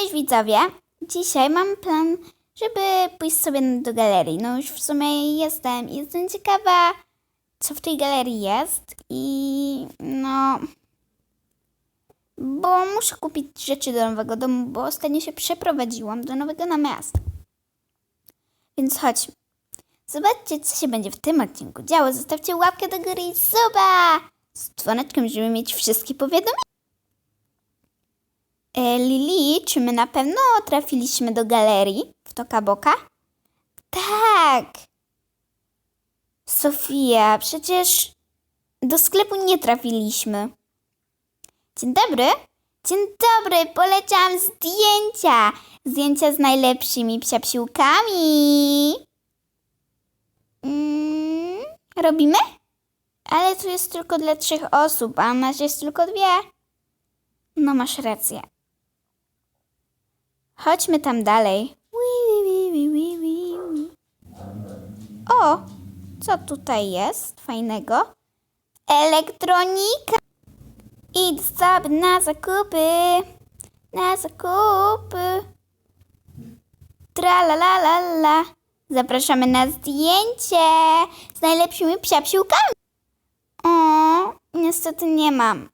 Cześć widzowie! Dzisiaj mam plan, żeby pójść sobie do galerii. No już w sumie jestem. Jestem ciekawa, co w tej galerii jest i no... Bo muszę kupić rzeczy do nowego domu, bo ostatnio się przeprowadziłam do nowego na. Więc chodźmy. Zobaczcie, co się będzie w tym odcinku działo. Zostawcie łapkę do góry i suba z dzwoneczkiem, żeby mieć wszystkie powiadomienia. E, Lili, czy my na pewno trafiliśmy do galerii w Tokaboka? Tak. Sofia, przecież do sklepu nie trafiliśmy. Dzień dobry. Dzień dobry, poleciałam zdjęcia. Zdjęcia z najlepszymi psiapsiłkami. Mm, robimy? Ale tu jest tylko dla trzech osób, a nas jest tylko dwie. No masz rację. Chodźmy tam dalej. O, co tutaj jest fajnego? Elektronika. Idź sobie na zakupy. Na zakupy. Tra la la la la. Zapraszamy na zdjęcie z najlepszymi psiapsiłkami. O, niestety nie mam.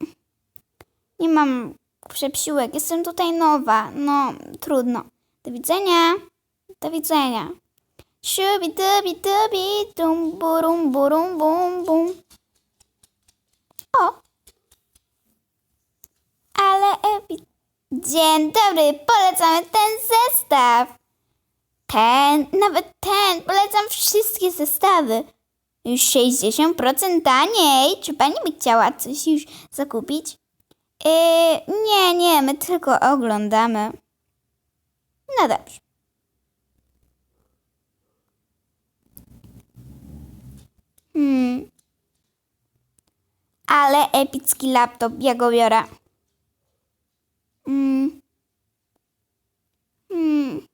Nie mam przepsiłek. Jestem tutaj nowa. No, trudno. Do widzenia. Do widzenia. Shubi dubi dubi dum burum burum bum bum. O! Ale epi... Dzień dobry, polecamy ten zestaw. Ten, nawet ten, polecam wszystkie zestawy. Już 60% taniej. Czy pani by chciała coś już zakupić? Yy, nie, nie, my tylko oglądamy. No dobrze. Hmm. Ale epicki laptop, ja go biorę. Hmm. Hmm.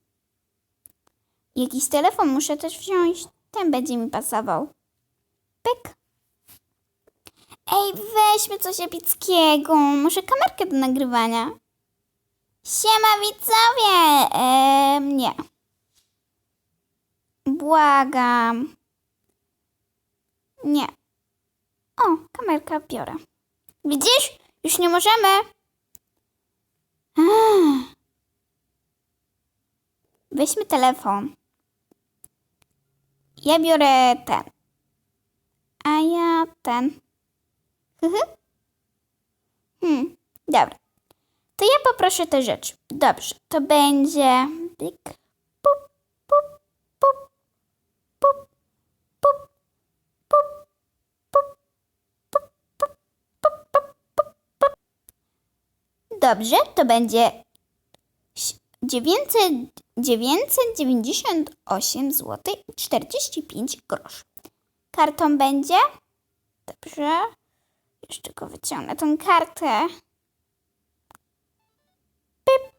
Jakiś telefon muszę też wziąć. Ten będzie mi pasował. Pyk. Ej, weźmy coś epickiego. Może kamerkę do nagrywania. Siema widzowie! Ehm, nie. Błagam. Nie. O, kamerka biorę. Widzisz? Już nie możemy. Weźmy telefon. Ja biorę ten. A ja ten. Mhm. Hmm, dobra. To ja poproszę te rzeczy. Dobrze, to będzie pup, pup, pup, pup, pup, pup, pup, pup, pup, pup, pup, pup. Dobrze, to będzie ś- 900, 998 zł i 45 groszy. Kartą będzie? Dobrze. Jeszcze go wyciągnę, tą kartę. Pip.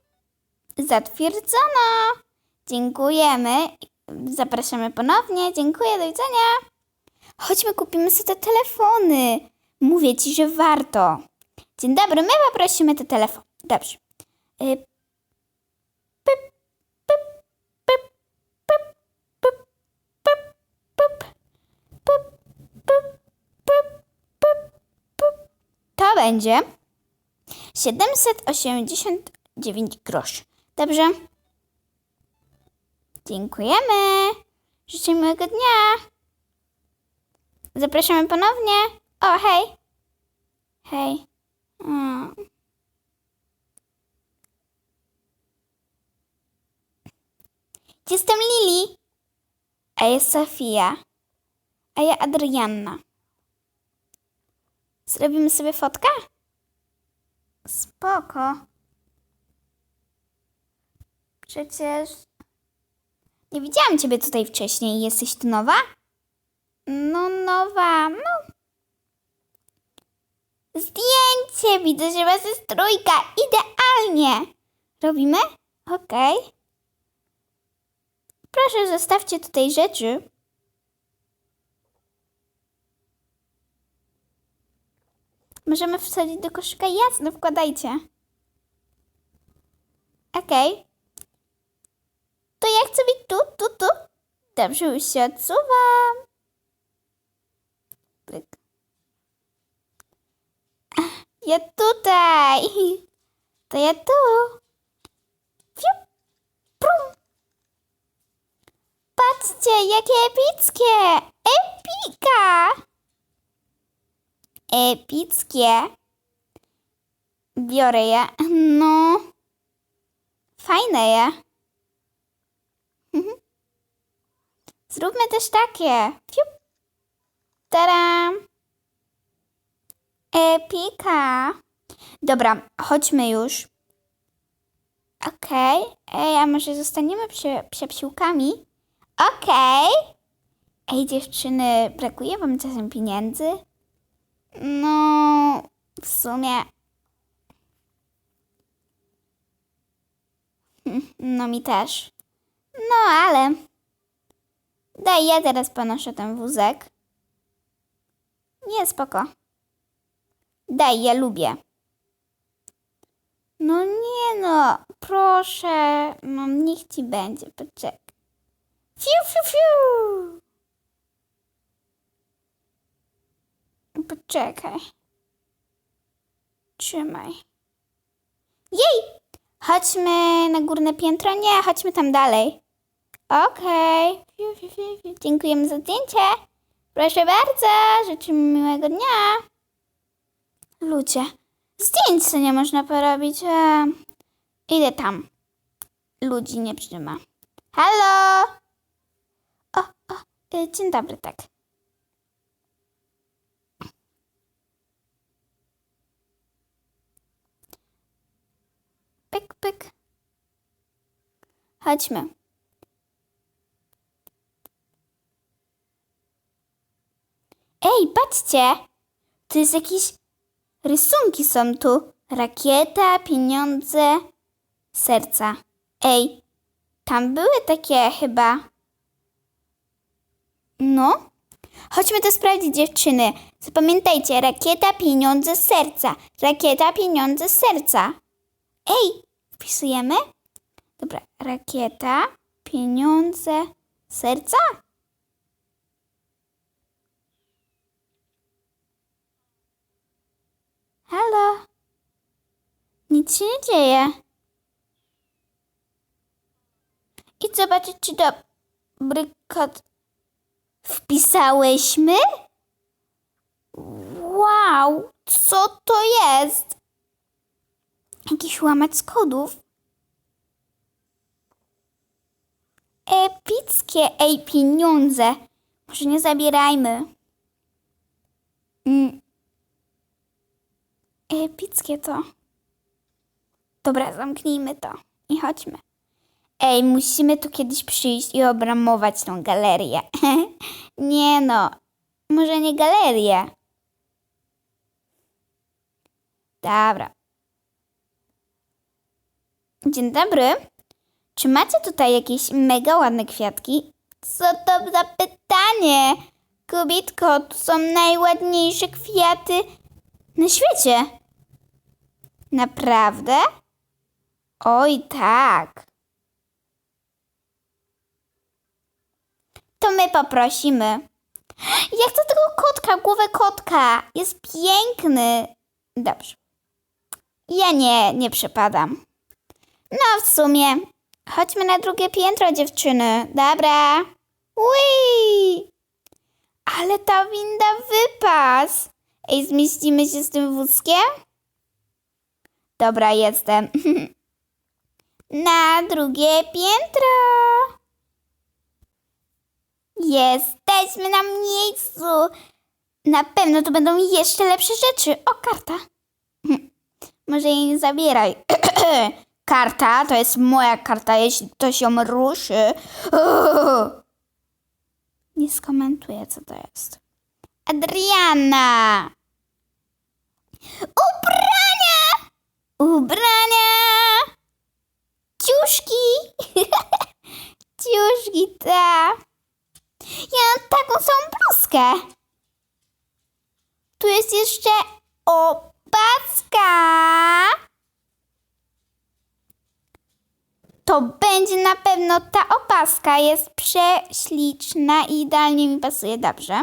Zatwierdzono. Dziękujemy. Zapraszamy ponownie. Dziękuję, do widzenia. Chodźmy, kupimy sobie te telefony. Mówię ci, że warto. Dzień dobry, my poprosimy te telefon. Dobrze. Będzie 789 groszy. Dobrze? Dziękujemy. Życzę miłego dnia. Zapraszamy ponownie. O, hej. Hej. Mm. Jestem Lili. A jest Sofia. A ja Adrianna. Zrobimy sobie fotkę? Spoko. Przecież nie widziałam ciebie tutaj wcześniej. Jesteś tu nowa? No, nowa. No. Zdjęcie! Widzę, że was jest trójka. Idealnie. Robimy? Okej. Proszę, zostawcie tutaj rzeczy. Możemy wsadzić do koszyka? Jasne, wkładajcie. Okej. To ja chcę być tu, tu, tu. Dobrze, już się odsuwam. Pyk. Ja tutaj. To ja tu. Fiu. Prum. Patrzcie, jakie epickie. Epika. Epickie. Biorę je. No. Fajne je. Mhm. Zróbmy też takie. Fiu. Taram. Epika. Dobra, chodźmy już. Okej. Ej, a może zostaniemy przy, przy psiłkami? Okej. Ej, dziewczyny, brakuje wam czasem pieniędzy? No, w sumie. No mi też. No, ale. Daj, ja teraz ponoszę ten wózek. Nie, spoko. Daj, ja lubię. No nie no, proszę. No niech ci będzie, poczekaj. Fiu, fiu, fiu. Poczekaj. Trzymaj. Jej! Chodźmy na górne piętro? Nie, chodźmy tam dalej. Okej. Fiu. Dziękujemy za zdjęcie. Proszę bardzo, życzę miłego dnia. Ludzie, zdjęć sobie nie można porobić. E, idę tam. Ludzi nie trzyma. Halo! O, o, e, dzień dobry, tak. Pyk, pyk. Chodźmy. Ej, patrzcie! To jest jakieś rysunki są tu. Rakieta, pieniądze, serca. Ej, tam były takie chyba. No. Chodźmy to sprawdzić, dziewczyny. Zapamiętajcie, rakieta, pieniądze, serca. Rakieta, pieniądze, serca. Ej, wpisujemy? Dobra, rakieta, pieniądze, serca? Halo? Nic się nie dzieje. Idź zobaczyć, czy dobry kod wpisałyśmy? Wow, co to jest? Jakiś łamacz z kodów? Epickie, ej, pieniądze. Może nie zabierajmy. Mm. Epickie to. Dobra, zamknijmy to i chodźmy. Ej, musimy tu kiedyś przyjść i obramować tą galerię. nie no, może nie galerię. Dobra. Dzień dobry. Czy macie tutaj jakieś mega ładne kwiatki? Co to za pytanie? Kubitko, to są najładniejsze kwiaty na świecie. Naprawdę? Oj, tak. To my poprosimy. Ja chcę tego kotka, głowę kotka. Jest piękny. Dobrze. Ja nie, nie przepadam. No, w sumie. Chodźmy na drugie piętro, dziewczyny. Dobra. Ui! Ale ta winda wypas. Ej, zmieścimy się z tym wózkiem? Dobra, jestem. Na drugie piętro. Jesteśmy na miejscu. Na pewno to będą jeszcze lepsze rzeczy. O, karta. Może jej nie zabieraj. Karta to jest moja karta, jeśli ktoś ją ruszy. Nie skomentuję, co to jest. Adriana! Ubrania! Ubrania! Ciuszki! Ciuszki, ta. Ja mam taką samą bluzkę. Tu jest jeszcze opaska. To będzie na pewno ta opaska. Jest prześliczna i idealnie mi pasuje. Dobrze.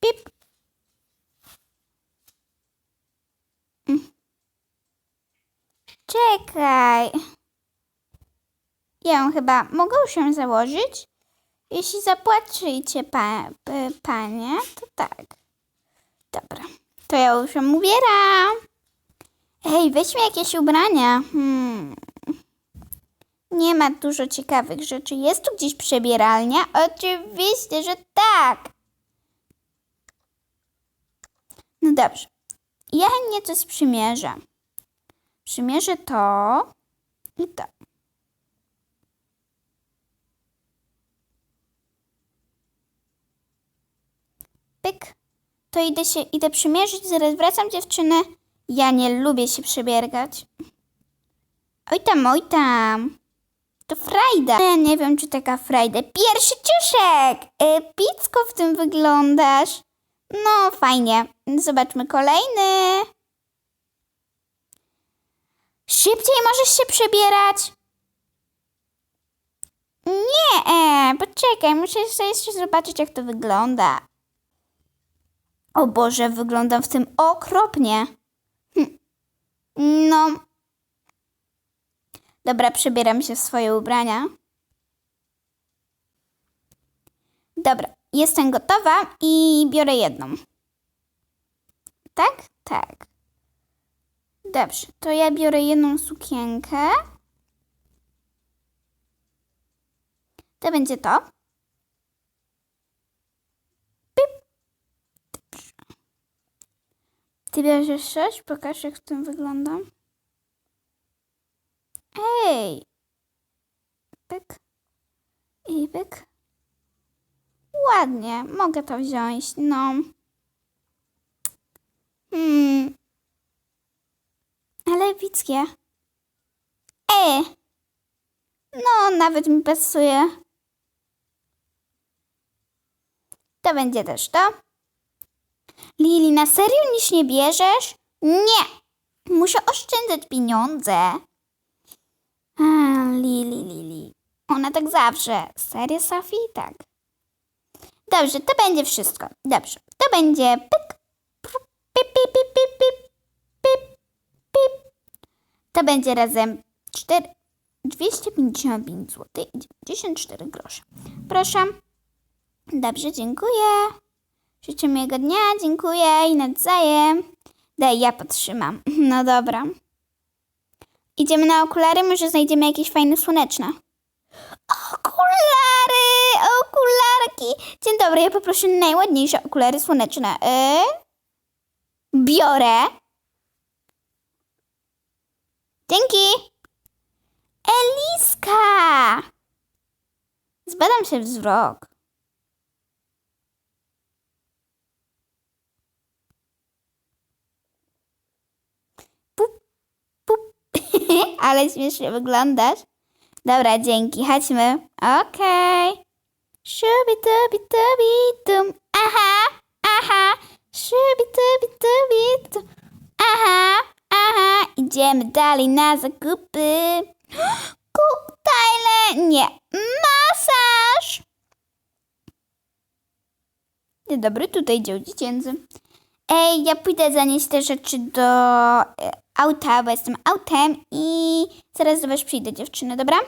Pip. Mm. Czekaj. Ja ją chyba mogę już ją założyć? Jeśli zapłacicie, pa, panie, to tak. Dobra, to ja już ją ubieram. Ej, weźmy jakieś ubrania. Hmm. Nie ma dużo ciekawych rzeczy. Jest tu gdzieś przebieralnia? Oczywiście, że tak. No dobrze. Ja chętnie coś przymierzę. Przymierzę to i to. Pyk. To idę się, idę przymierzyć, zaraz wracam dziewczyny. Ja nie lubię się przebiergać. Oj tam, oj tam. To frajda. Ja nie wiem, czy taka frajda. Pierwszy ciuszek! E, Picko w tym wyglądasz. No, fajnie. Zobaczmy kolejny. Szybciej możesz się przebierać. Nie, e, poczekaj, muszę jeszcze zobaczyć, jak to wygląda. O Boże, wyglądam w tym okropnie. Hm. No. Dobra, przebieram się w swoje ubrania. Dobra, jestem gotowa i biorę jedną. Tak? Tak. Dobrze, to ja biorę jedną sukienkę. To będzie to. Bierzesz coś? Pokaż, jak w tym wygląda. Ej! Pyk. I pyk. Ładnie, mogę to wziąć, no. Hmm. Ale epickie. E! No, nawet mi pasuje. To będzie też to. Lili, na serio nic nie bierzesz? Nie! Muszę oszczędzać pieniądze. A, Lili, Lili. Ona tak zawsze. Serio, Sofii? Tak. Dobrze, to będzie wszystko. Dobrze, to będzie pyk, pip, pip, pip, pip, pip, pip, pip. To będzie razem 4, 255 zł i 94 grosze. Proszę. Dobrze, dziękuję. Życzę miłego dnia, dziękuję i nawzajem. Daj, ja potrzymam. No dobra. Idziemy na okulary, może znajdziemy jakieś fajne słoneczne. Okulary! Okularki! Dzień dobry, ja poproszę najładniejsze okulary słoneczne. Y? Biorę. Dzięki. Eliska! Zbadam się wzrok. Pup, pup. Ale śmiesznie wyglądasz. Dobra, dzięki, chodźmy. Okej. Shubi dubi dubi dum. Aha, aha. Shubi dubi dubi dum. Aha, aha. Idziemy dalej na zakupy. Koktajle. Nie. Masaż. Dzień dobry, tutaj dział dziecięcy. Ej, ja pójdę zanieść te rzeczy do e, auta, bo jestem autem i zaraz do was przyjdę, dziewczyny, dobra?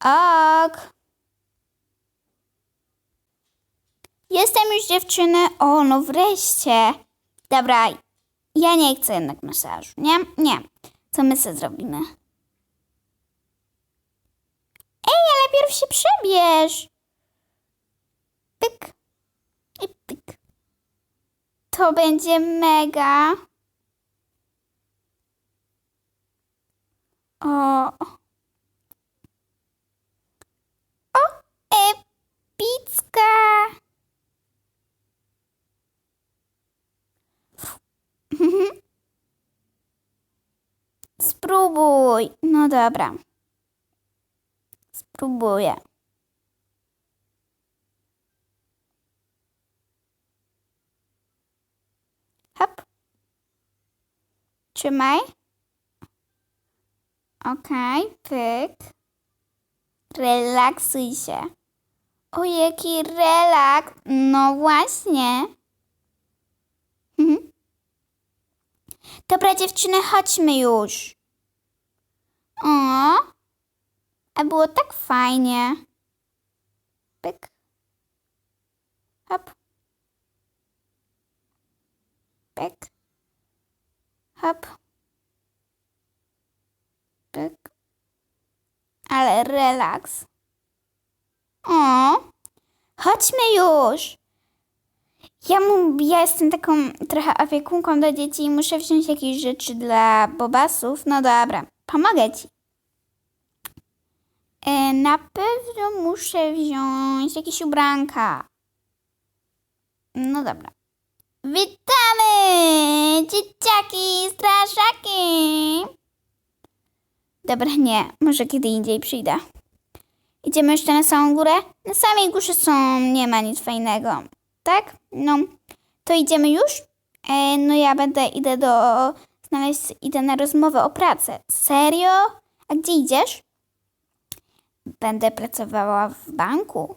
Ok. Jestem już dziewczyny. O, no wreszcie. Dobra, ja nie chcę jednak masażu, nie? Nie. Co my sobie zrobimy? Ej, ale pierw się przebierz. Pyk. I pyk. To będzie mega. O. O, epicka. Spróbuj. No dobra. Spróbuję. Hop. Trzymaj. Okej, pyk. Relaksuj się. O, jaki relaks. No właśnie. Mhm. Dobra, dziewczyny, chodźmy już. O, a było tak fajnie. Pyk. Hop. Pyk. Hop. Pyk. Ale relaks. O, chodźmy już. Ja, mu, ja jestem taką trochę opiekunką do dzieci i muszę wziąć jakieś rzeczy dla bobasów. No dobra, pomogę ci. E, na pewno muszę wziąć jakieś ubranka. No dobra. Witamy! Dzieciaki, straszaki! Dobra, nie. Może kiedy indziej przyjdę. Idziemy jeszcze na samą górę? Na samej górze są, nie ma nic fajnego. Tak? No, to idziemy już? E, no ja będę, idę do, znaleźć, idę na rozmowę o pracę. Serio? A gdzie idziesz? Będę pracowała w banku.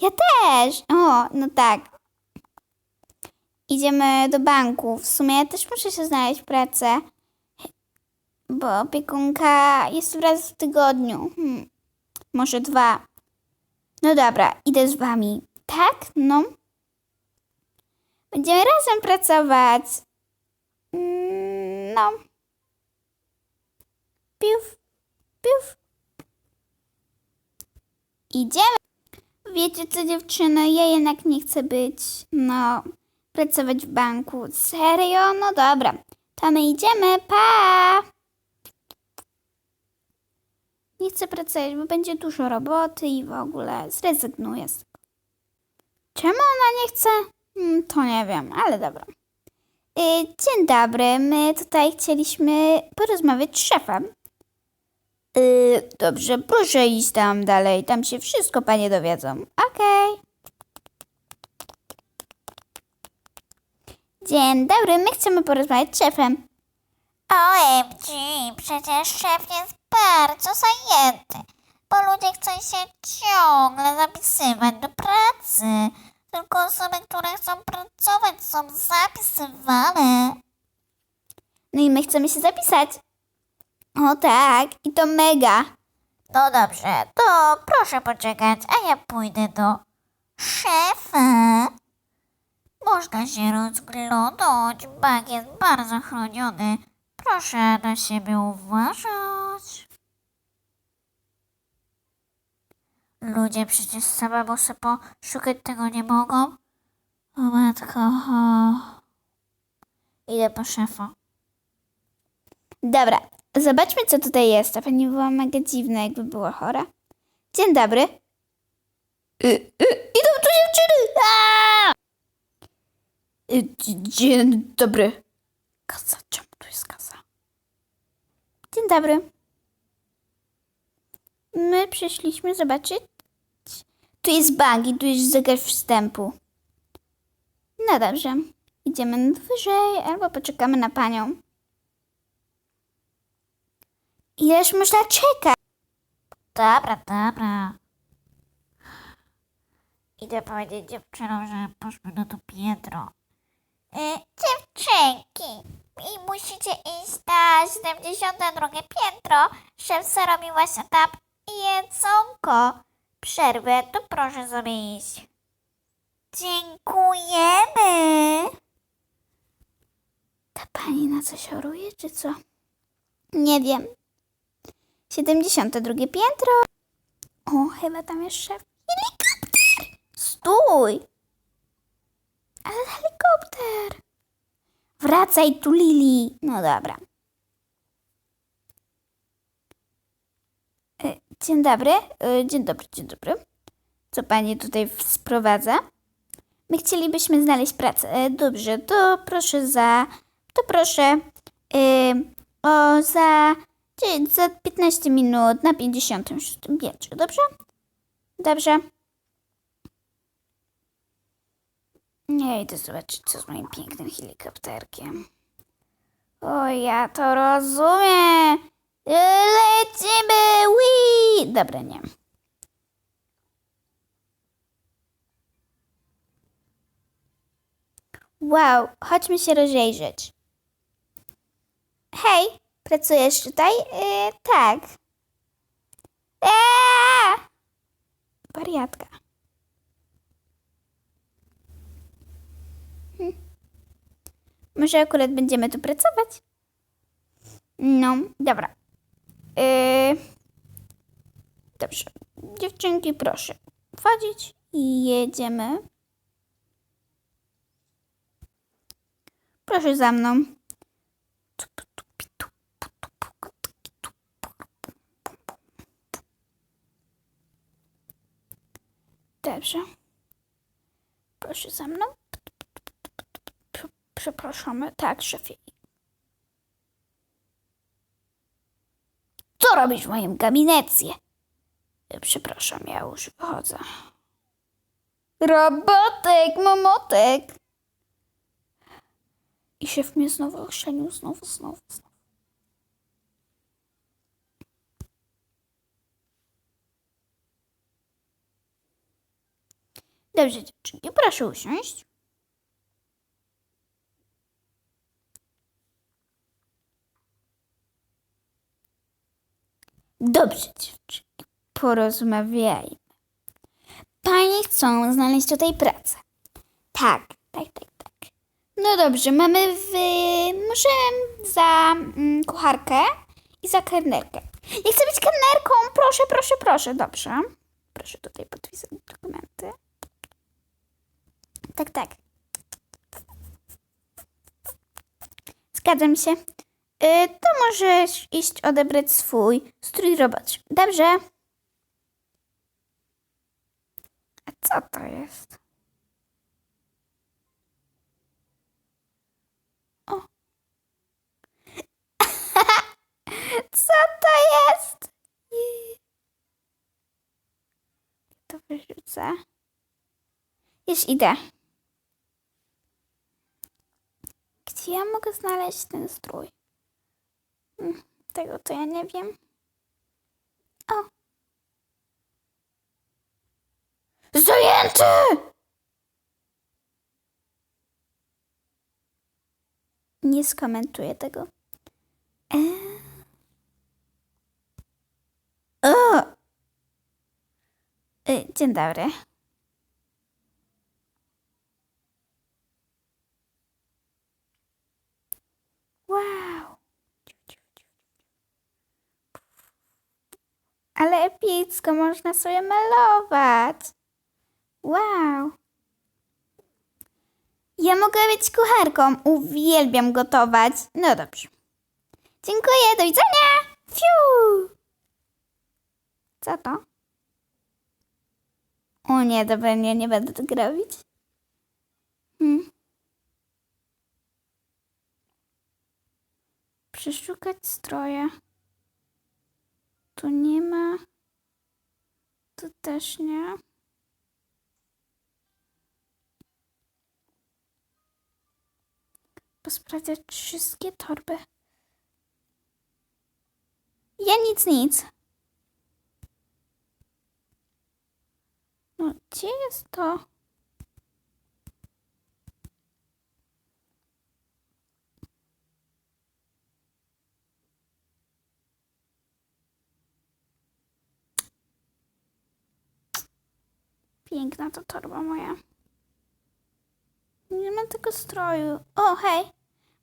Ja też! O, no tak. Idziemy do banku. W sumie ja też muszę się znaleźć pracę. Bo opiekunka jest raz w tygodniu. Hmm. Może dwa. No dobra, idę z wami. Tak? No. Będziemy razem pracować. Mm, No. Piuf, piuf. Idziemy. Wiecie co, dziewczyny? Ja jednak nie chcę być, no, pracować w banku. Serio? No dobra. To my idziemy. Pa! Nie chcę pracować, bo będzie dużo roboty i w ogóle zrezygnuję z tego. Czemu ona nie chce? Hmm, to nie wiem, ale dobra. Y, Dzień dobry, my tutaj chcieliśmy porozmawiać z szefem. Y, Dobrze, proszę iść tam dalej, tam się wszystko panie dowiedzą. Okej. Dzień dobry, my chcemy porozmawiać z szefem. OMG, przecież szef jest bardzo zajęty, bo ludzie chcą się ciągle zapisywać do pracy. Tylko osoby, które chcą pracować są zapisywane. No i my chcemy się zapisać. O tak, i to mega. No dobrze, to proszę poczekać, a ja pójdę do szefa. Można się rozglądać, bank jest bardzo chroniony. Proszę na siebie uważać. Ludzie przecież samemu sobie poszukać tego nie mogą. O matko. o. Idę po szefa. Dobra, zobaczmy co tutaj jest. Ta pani była mega dziwna, jakby była chora. Dzień dobry. Y, y, idą tu dziewczyny! Y, dzie- Dzień dobry. Kasa, czemu tu jest kasa? Dzień dobry. My przyszliśmy zobaczyć. Tu jest bank i tu jest zegar wstępu. No dobrze. Idziemy wyżej albo poczekamy na panią. Ileż można czekać? Dobra, dobra. Idę powiedzieć dziewczynom, że poszły na to piętro. E, dziewczynki, i musicie iść na 72 piętro. Szef zarobił właśnie tam jedzonko. Przerwę, to proszę sobie iść. Dziękujemy. Ta pani na coś choruje, czy co? Nie wiem. 72 piętro. O, chyba tam jest szef. Helikopter! Stój! Ale helikopter! Wracaj tu, Lili. No dobra. E, Dzień dobry. E, Dzień dobry, dzień dobry. Co pani tutaj sprowadza? My chcielibyśmy znaleźć pracę. E, Dobrze, to proszę za. To proszę. y, o, za. Za 15 minut na 56 piętrze, dobrze? Dobrze. Ja idę zobaczyć, co z moim pięknym helikopterkiem. O, ja to rozumiem. Lecimy, wi! Dobra, nie. Wow, chodźmy się rozejrzeć. Hej, pracujesz tutaj? Yy, tak. Eee! Wariatka. Hm. Może akurat będziemy tu pracować? No, dobra. Yy, dobrze. Dziewczynki, proszę wchodzić i jedziemy. Proszę za mną. Dobrze. Proszę za mną. Prze- Przepraszamy. Tak, szefie. Co robisz w moim gabinecie? Przepraszam, ja już wychodzę. Robotek, mamotek. I szef mnie znowu ochrzenił, znowu, znowu, znowu. Dobrze, dziewczynki, proszę usiąść. Dobrze, dziewczynki, porozmawiajmy. Panie chcą znaleźć tutaj pracę. Tak, tak, tak, tak. No dobrze, mamy w... może za mm, kucharkę i za kelnerkę. Ja chcę być kelnerką, proszę, proszę, proszę. Dobrze. Proszę tutaj podpisać dokumenty. Tak, tak. Zgadzam się. Y, to możesz iść odebrać swój strój roboczy. Dobrze. A co to jest? O. co to jest? To wyrzucę. Już idę. Gdzie ja mogę znaleźć ten strój? Tego to ja nie wiem. O. Zajęty! Nie skomentuję tego. Eee. O! Y, Dzień dobry. Wow. Ale epicko, można sobie malować. Wow. Ja mogę być kucharką. Uwielbiam gotować. No dobrze. Dziękuję, do widzenia. Fiu. Co to? O nie, dobra, nie, nie będę tego robić. Hmm. Przeszukać stroje. Tu nie ma. Tu też nie. Posprawdzać wszystkie torby. Ja nic, nic. No, gdzie jest to? Piękna to torba moja. Nie mam tego stroju. O, hej.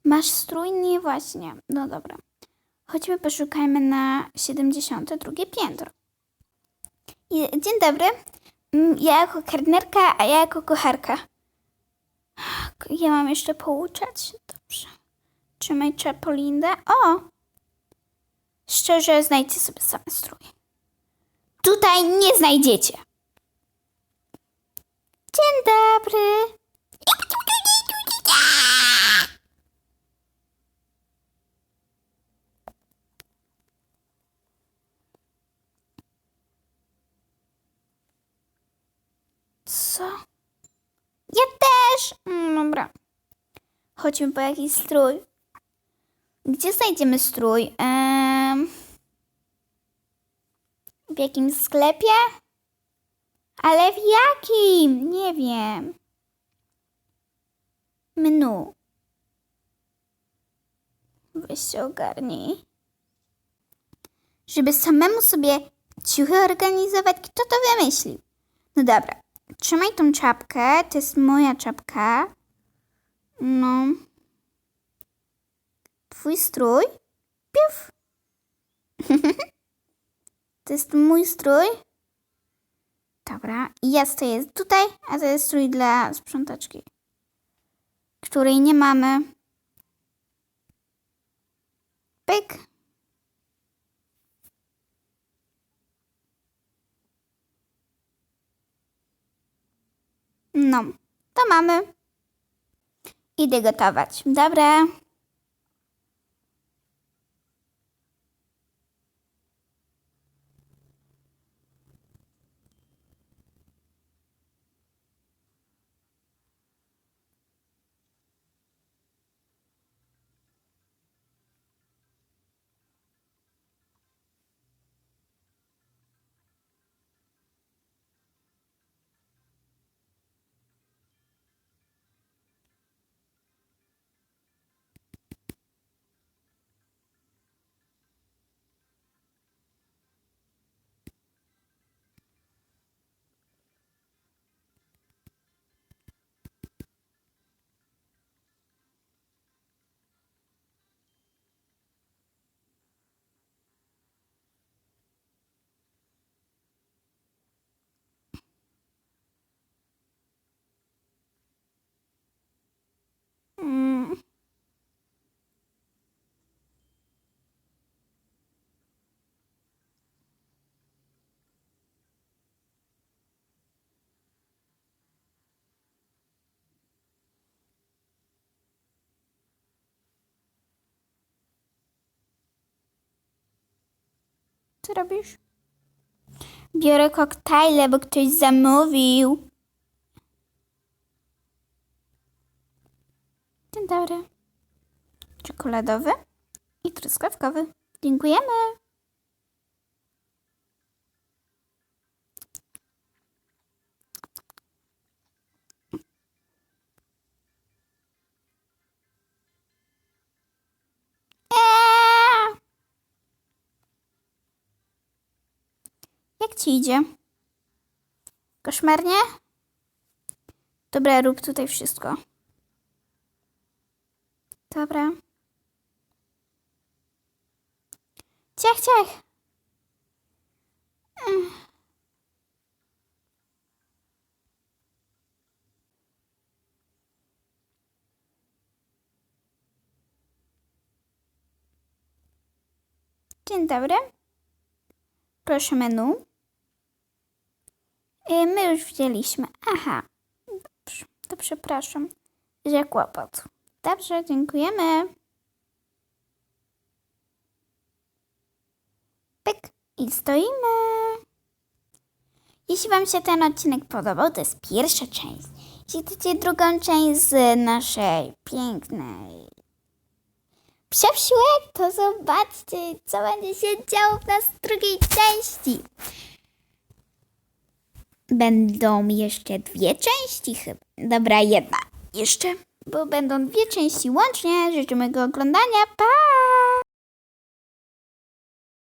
Masz strój? Nie, właśnie. No dobra. Chodźmy, poszukajmy na 72 piętro. Dzień dobry. Mm, Ja jako kelnerka, a ja jako kucharka. Ja mam jeszcze pouczać? Dobrze. Trzymaj czapolindę. O! Szczerze, znajdźcie sobie same strój. Tutaj nie znajdziecie. Dzień dobry. Co? Ja też. Mm, Dobra. Chodźmy po jakiś strój. Gdzie znajdziemy strój? Em, w jakimś sklepie? Ale w jakim? Nie wiem. Menu. Weź się ogarnij. Żeby samemu sobie ciuchy organizować, kto to wymyślił? No dobra, trzymaj tą czapkę, to jest moja czapka. No. Twój strój? Piuf. to jest mój strój. Dobra, i ja stoję tutaj, a to jest strój dla sprzątaczki, której nie mamy. Pyk. No, to mamy. Idę gotować. Dobra. Co robisz? Biorę koktajle, bo ktoś zamówił. Dzień dobry. Czekoladowy i truskawkowy. Dziękujemy. Jak ci idzie? Koszmarnie? Dobra, rób tutaj wszystko. Dobra. Ciach, ciach. Ech. Dzień dobry. Proszę menu. Y, My już wzięliśmy. Aha. Dobrze, to przepraszam, że kłopot. Dobrze, dziękujemy. Pyk i stoimy. Jeśli Wam się ten odcinek podobał, to jest pierwsza część. Jeśli chcecie drugą część z naszej pięknej psiapsiłek, to zobaczcie, co będzie się działo w nas drugiej części. Będą jeszcze dwie części chyba. Dobra, jedna. Jeszcze, bo będą dwie części łącznie. Życzę miłego oglądania. Pa!